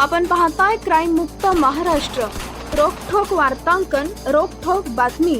आपण पाहताय क्राईम मुक्त महाराष्ट्र. रोखोक वार्तांकन रोखोक बातमी.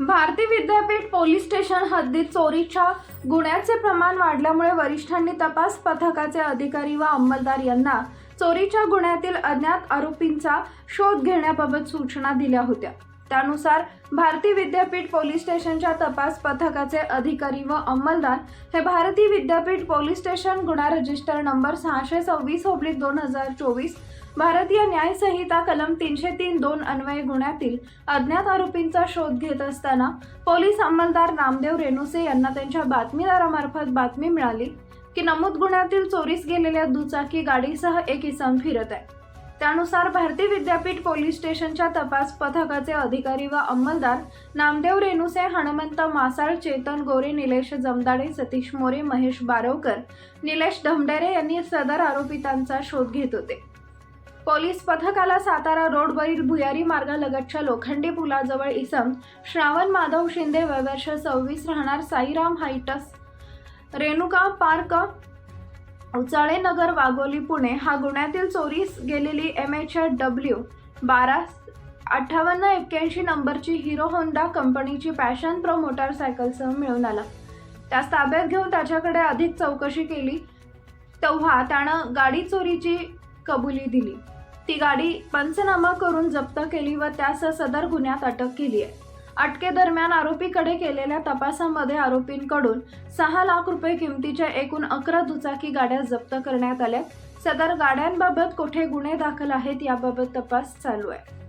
भारती विद्यापीठ पोलीस स्टेशन हद्दीत चोरीच्या गुन्ह्याचे प्रमाण वाढल्यामुळे वरिष्ठांनी तपास पथकाचे अधिकारी व अंमलदार यांना चोरीच्या गुन्ह्यातील अज्ञात आरोपींचा शोध घेण्याबाबत सूचना दिल्या होत्या. त्यानुसार भारती विद्यापीठ पोलीस स्टेशनच्या तपास पथकाचे अधिकारी व अंमलदार हे भारती विद्यापीठ पोलीस स्टेशन गुन्हा रजिस्टर नंबर सहाशे सव्वीस ओब्लिक दोन हजार चोवीस भारतीय न्यायसंहिता कलम तीनशे तीन दोन अन्वये गुन्ह्यातील अज्ञात आरोपींचा शोध घेत असताना पोलीस अंमलदार नामदेव रेणुसे यांना त्यांच्या बातमीदारामार्फत बातमी मिळाली की नमूद गुन्ह्यातील चोरीस गेलेल्या दुचाकी गाडीसह एक इसम फिरत आहे. त्यानुसार भारती विद्यापीठ पोलीस स्टेशनच्या तपास पथकाचे अधिकारी व अंमलदार नामदेव रेणुसे हनुमंत मासाळ चेतन गोरे निलेश जमदाडे सतीश मोरे महेश बारवकर निलेश धमडेरे यांनी सदर आरोपितांचा शोध घेत होते. पोलीस पथकाला सातारा रोडवरील भुयारी मार्गालगतच्या लोखंडी पुलाजवळ इसम श्रावण माधव शिंदे वयवर्ष सव्वीस राहणार साईराम हायटस रेणुका पार्क उचाळे नगर वाघोली पुणे हा गुन्ह्यातील चोरीस गेलेली एम एच डब्ल्यू बारा अठ्ठावन्न एक्क्याऐंशी नंबरची हिरो होंडा कंपनीची पॅशन प्रो मोटारसायकलसह मिळून आला. त्यास ताब्यात घेऊन त्याच्याकडे अधिक चौकशी केली तेव्हा त्यानं गाडी चोरीची कबुली दिली. ती गाडी पंचनामा करून जप्त केली व त्यास सदर गुन्ह्यात अटक केली आहे. अटकेदरम्यान आरोपीकडे केलेल्या तपासामध्ये आरोपींकडून सहा लाख रुपये किमतीच्या एकूण अकरा दुचाकी गाड्या जप्त करण्यात आल्या. सदर गाड्यांबाबत कुठे गुन्हे दाखल आहेत याबाबत तपास चालू आहे.